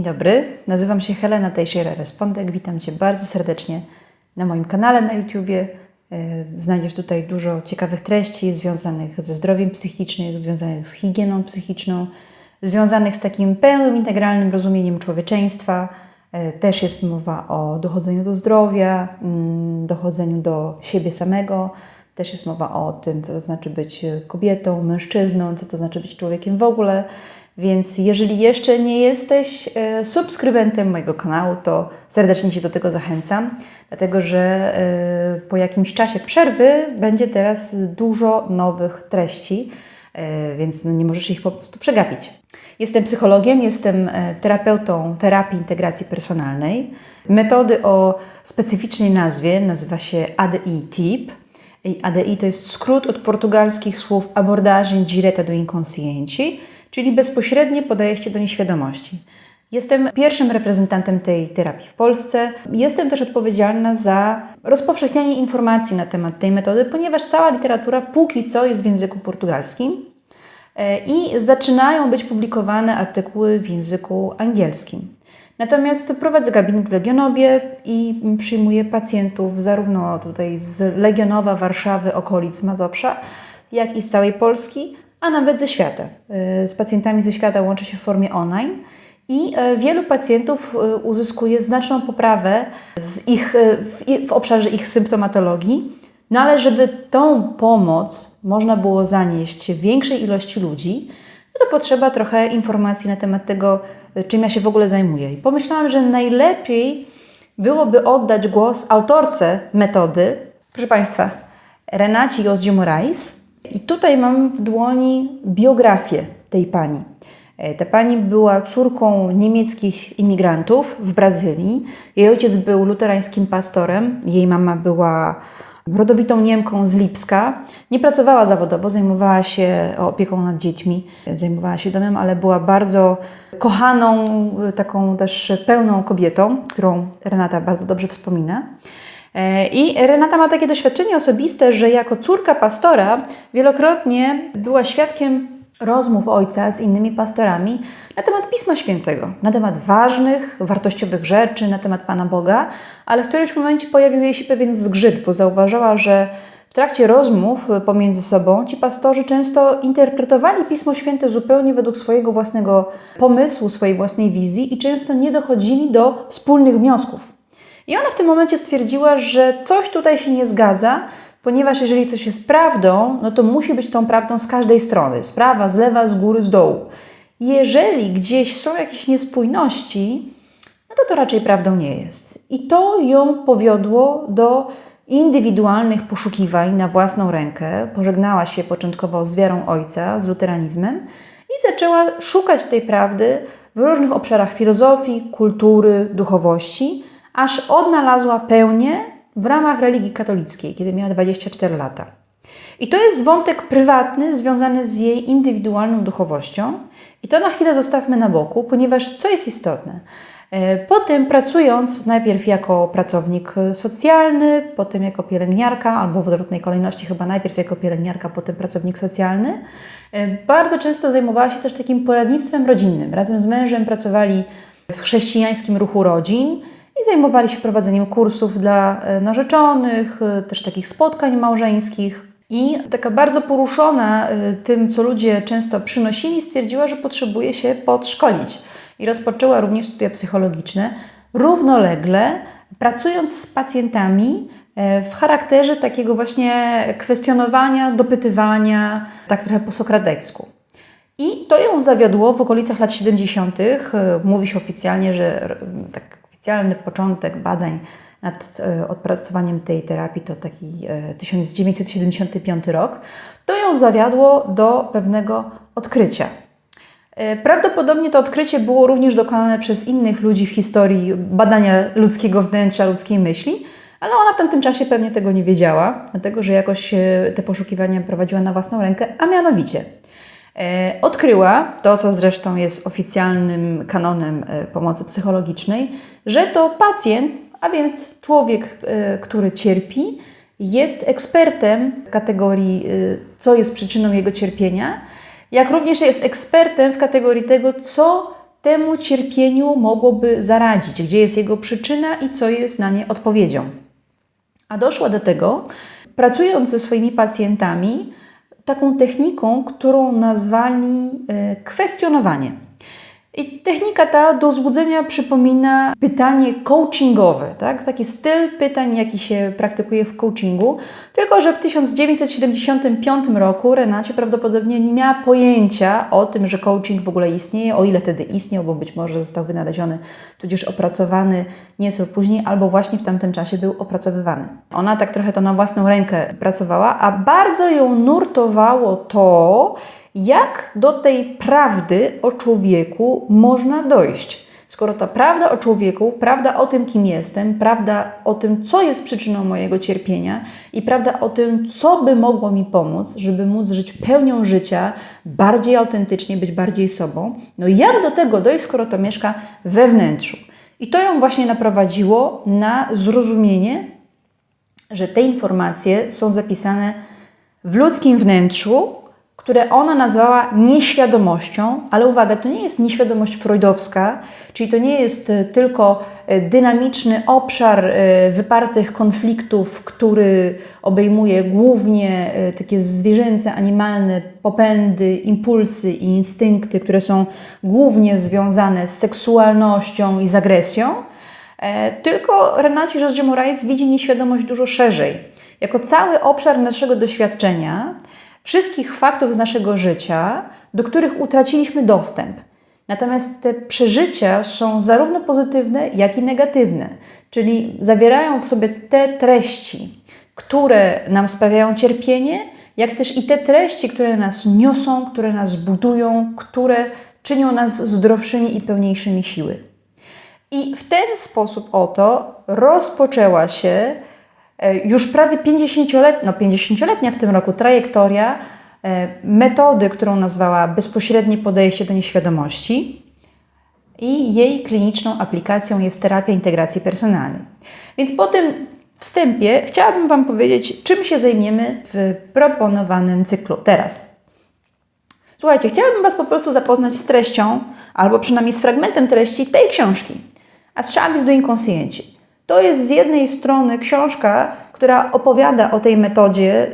Dzień dobry, nazywam się Helena Tejsiera Respondek. Witam Cię bardzo serdecznie na moim kanale na YouTubie. E, Znajdziesz tutaj dużo ciekawych treści związanych ze zdrowiem psychicznym, związanych z higieną psychiczną, związanych z takim pełnym, integralnym rozumieniem człowieczeństwa. E, Też jest mowa o dochodzeniu do zdrowia, mm, dochodzeniu do siebie samego. Też jest mowa o tym, co to znaczy być kobietą, mężczyzną, co to znaczy być człowiekiem w ogóle. Więc jeżeli jeszcze nie jesteś e, subskrybentem mojego kanału, to serdecznie Cię do tego zachęcam, dlatego że e, po jakimś czasie przerwy będzie teraz dużo nowych treści, e, więc no nie możesz ich po prostu przegapić. Jestem psychologiem, jestem terapeutą terapii integracji personalnej. Metody o specyficznej nazwie nazywa się ADI-TIP. ADI to jest skrót od portugalskich słów abordagem direta do inconsciente, czyli bezpośrednie podejście do nieświadomości. Jestem pierwszym reprezentantem tej terapii w Polsce. Jestem też odpowiedzialna za rozpowszechnianie informacji na temat tej metody, ponieważ cała literatura póki co jest w języku portugalskim e, i zaczynają być publikowane artykuły w języku angielskim. Natomiast prowadzę gabinet w Legionowie i przyjmuję pacjentów zarówno tutaj z Legionowa, Warszawy, okolic Mazowsza, jak i z całej Polski, a nawet ze świata. E, Z pacjentami ze świata łączę się w formie online i e, wielu pacjentów e, uzyskuje znaczną poprawę z ich, w, obszarze ich symptomatologii. No ale żeby tą pomoc można było zanieść większej ilości ludzi, no to potrzeba trochę informacji na temat tego, czym ja się w ogóle zajmuję. I pomyślałam, że najlepiej byłoby oddać głos autorce metody, proszę Państwa, Renaci Jozdzie Morais. I tutaj mam w dłoni biografię tej pani. E, Ta pani była córką niemieckich imigrantów w Brazylii. Jej ojciec był luterańskim pastorem, jej mama była rodowitą Niemką z Lipska. Nie pracowała zawodowo, zajmowała się opieką nad dziećmi, zajmowała się domem, ale była bardzo kochaną, y, taką też pełną kobietą, którą Renata bardzo dobrze wspomina. E, I Renata ma takie doświadczenie osobiste, że jako córka pastora wielokrotnie była świadkiem rozmów ojca z innymi pastorami na temat Pisma Świętego, na temat ważnych, wartościowych rzeczy, na temat Pana Boga, ale w którymś momencie pojawił jej się pewien zgrzyt, bo zauważyła, że w trakcie rozmów pomiędzy sobą ci pastorzy często interpretowali Pismo Święte zupełnie według swojego własnego pomysłu, swojej własnej wizji i często nie dochodzili do wspólnych wniosków. I ona w tym momencie stwierdziła, że coś tutaj się nie zgadza, ponieważ jeżeli coś jest prawdą, no to musi być tą prawdą z każdej strony z prawa, z lewa, z góry, z dołu. Jeżeli gdzieś są jakieś niespójności, no to to raczej prawdą nie jest. I to ją powiodło do indywidualnych poszukiwań na własną rękę. Pożegnała się początkowo z wiarą ojca, z luteranizmem i zaczęła szukać tej prawdy w różnych obszarach filozofii, kultury, duchowości, aż odnalazła pełnię w ramach religii katolickiej, kiedy miała 24 lata. I to jest wątek prywatny związany z jej indywidualną duchowością. I to na chwilę zostawmy na boku, ponieważ co jest istotne? E, Potem pracując najpierw jako pracownik socjalny, potem jako pielęgniarka, albo w odwrotnej kolejności chyba najpierw jako pielęgniarka, potem pracownik socjalny, e, bardzo często zajmowała się też takim poradnictwem rodzinnym. Razem z mężem pracowali w chrześcijańskim ruchu rodzin i zajmowali się prowadzeniem kursów dla e, narzeczonych, e, też takich spotkań małżeńskich. I taka bardzo poruszona e, tym, co ludzie często przynosili, stwierdziła, że potrzebuje się podszkolić. I rozpoczęła również studia psychologiczne, równolegle pracując z pacjentami w charakterze takiego właśnie kwestionowania, dopytywania, tak trochę po sokratecku. I to ją zawiodło w okolicach lat 70. E, Mówi się oficjalnie, że tak oficjalny początek badań nad e, odpracowaniem tej terapii to taki e, 1975 rok. To ją zawiodło do pewnego odkrycia. E, Prawdopodobnie to odkrycie było również dokonane przez innych ludzi w historii badania ludzkiego wnętrza, ludzkiej myśli, ale ona w tamtym czasie pewnie tego nie wiedziała, dlatego że jakoś e, te poszukiwania prowadziła na własną rękę, a mianowicie e, odkryła to, co zresztą jest oficjalnym kanonem e, pomocy psychologicznej, że to pacjent, a więc człowiek, e, który cierpi, jest ekspertem w kategorii, e, co jest przyczyną jego cierpienia, jak również jest ekspertem w kategorii tego, co temu cierpieniu mogłoby zaradzić, gdzie jest jego przyczyna i co jest na nie odpowiedzią. A doszła do tego, pracując ze swoimi pacjentami, taką techniką, którą nazwali e, kwestionowanie. I technika ta do złudzenia przypomina pytanie coachingowe, tak? taki styl pytań, jaki się praktykuje w coachingu, tylko że w 1975 roku Renacie prawdopodobnie nie miała pojęcia o tym, że coaching w ogóle istnieje, o ile wtedy istniał, bo być może został wynaleziony, tudzież opracowany nieco później, albo właśnie w tamtym czasie był opracowywany. Ona tak trochę to na własną rękę pracowała, a bardzo ją nurtowało to, jak do tej prawdy o człowieku można dojść. Skoro ta prawda o człowieku, prawda o tym, kim jestem, prawda o tym, co jest przyczyną mojego cierpienia i prawda o tym, co by mogło mi pomóc, żeby móc żyć pełnią życia, bardziej autentycznie, być bardziej sobą, no jak do tego dojść, skoro to mieszka we wnętrzu? I to ją właśnie naprowadziło na zrozumienie, że te informacje są zapisane w ludzkim wnętrzu, które ona nazwała nieświadomością, ale uwaga, to nie jest nieświadomość freudowska, czyli to nie jest e, tylko e, dynamiczny obszar e, wypartych konfliktów, który obejmuje głównie takie zwierzęce, animalne popędy, impulsy i instynkty, które są głównie związane z seksualnością i z agresją, tylko Renaci Jorge Moraes widzi nieświadomość dużo szerzej. Jako cały obszar naszego doświadczenia, wszystkich faktów z naszego życia, do których utraciliśmy dostęp. Natomiast te przeżycia są zarówno pozytywne, jak i negatywne, czyli zawierają w sobie te treści, które nam sprawiają cierpienie, jak też i te treści, które nas niosą, które nas budują, które czynią nas zdrowszymi i pełniejszymi siły. I w ten sposób oto rozpoczęła się już prawie 50-letnia, no 50-letnia w tym roku trajektoria e, metody, którą nazwała bezpośrednie podejście do nieświadomości i jej kliniczną aplikacją jest terapia integracji personalnej. Więc po tym wstępie chciałabym Wam powiedzieć, czym się zajmiemy w proponowanym cyklu teraz. Słuchajcie, chciałabym Was po prostu zapoznać z treścią, albo przynajmniej z fragmentem treści tej książki. As Chaves do Inconsciente. To jest z jednej strony książka, która opowiada o tej metodzie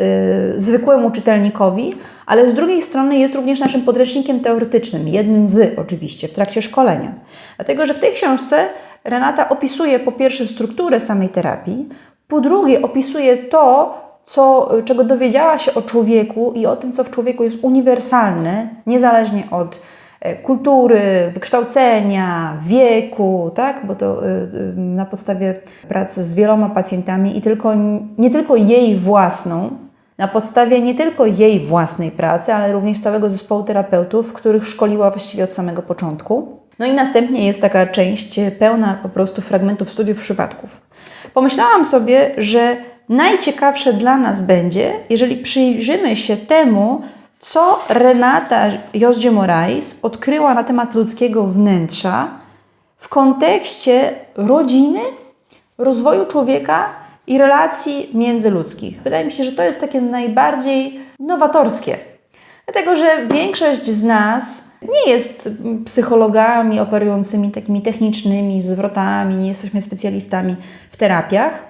y, zwykłemu czytelnikowi, ale z drugiej strony jest również naszym podręcznikiem teoretycznym, jednym z oczywiście w trakcie szkolenia. Dlatego, że w tej książce Renata opisuje po pierwsze strukturę samej terapii, po drugie opisuje to, co, czego dowiedziała się o człowieku i o tym, co w człowieku jest uniwersalne, niezależnie od kultury, wykształcenia, wieku, tak? bo to e, e, na podstawie pracy z wieloma pacjentami i tylko, nie tylko jej własną, na podstawie nie tylko jej własnej pracy, ale również całego zespołu terapeutów, których szkoliła właściwie od samego początku. No i następnie jest taka część pełna po prostu fragmentów studiów przypadków. Pomyślałam sobie, że najciekawsze dla nas będzie, jeżeli przyjrzymy się temu, co Renata Josdzie Morais odkryła na temat ludzkiego wnętrza w kontekście rodziny, rozwoju człowieka i relacji międzyludzkich. Wydaje mi się, że to jest takie najbardziej nowatorskie. Dlatego, że większość z nas nie jest psychologami operującymi takimi technicznymi zwrotami, nie jesteśmy specjalistami w terapiach.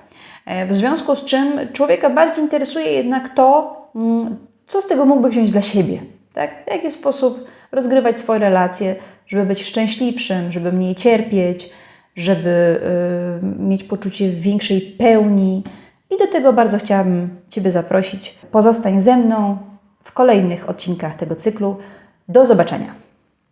W związku z czym człowieka bardziej interesuje jednak to, mm, co z tego mógłby wziąć dla siebie? Tak? W jaki sposób rozgrywać swoje relacje, żeby być szczęśliwszym, żeby mniej cierpieć, żeby y, mieć poczucie większej pełni. I do tego bardzo chciałabym Ciebie zaprosić. Pozostań ze mną w kolejnych odcinkach tego cyklu. Do zobaczenia.